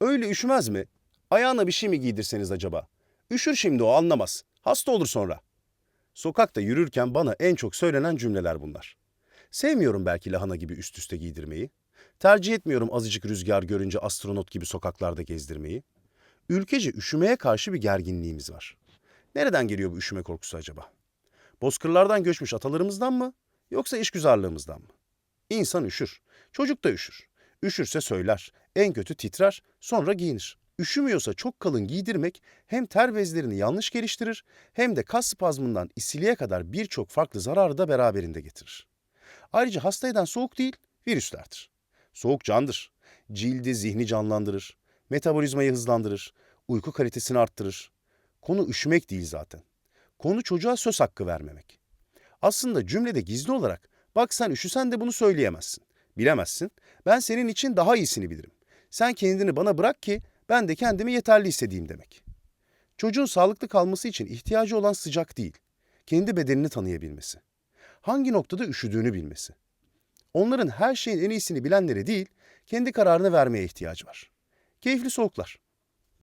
Öyle üşümez mi? Ayağına bir şey mi giydirseniz acaba? Üşür şimdi o anlamaz. Hasta olur sonra. Sokakta yürürken bana en çok söylenen cümleler bunlar. Sevmiyorum belki lahana gibi üst üste giydirmeyi. Tercih etmiyorum azıcık rüzgar görünce astronot gibi sokaklarda gezdirmeyi. Ülkece üşümeye karşı bir gerginliğimiz var. Nereden geliyor bu üşüme korkusu acaba? Bozkırlardan göçmüş atalarımızdan mı? Yoksa işgüzarlığımızdan mı? İnsan üşür. Çocuk da üşür. Üşürse söyler. En kötü titrer, sonra giyinir. Üşümüyorsa çok kalın giydirmek hem ter bezlerini yanlış geliştirir hem de kas spazmından isiliğe kadar birçok farklı zararı da beraberinde getirir. Ayrıca hasta eden soğuk değil, virüslerdir. Soğuk candır. Cildi, zihni canlandırır. Metabolizmayı hızlandırır. Uyku kalitesini arttırır. Konu üşümek değil zaten. Konu çocuğa söz hakkı vermemek. Aslında cümlede gizli olarak bak sen üşüsen de bunu söyleyemezsin. Bilemezsin. Ben senin için daha iyisini bilirim. Sen kendini bana bırak ki ben de kendimi yeterli hissedeyim demek. Çocuğun sağlıklı kalması için ihtiyacı olan sıcak değil, kendi bedenini tanıyabilmesi. Hangi noktada üşüdüğünü bilmesi. Onların her şeyin en iyisini bilenlere değil, kendi kararını vermeye ihtiyacı var. Keyifli soğuklar.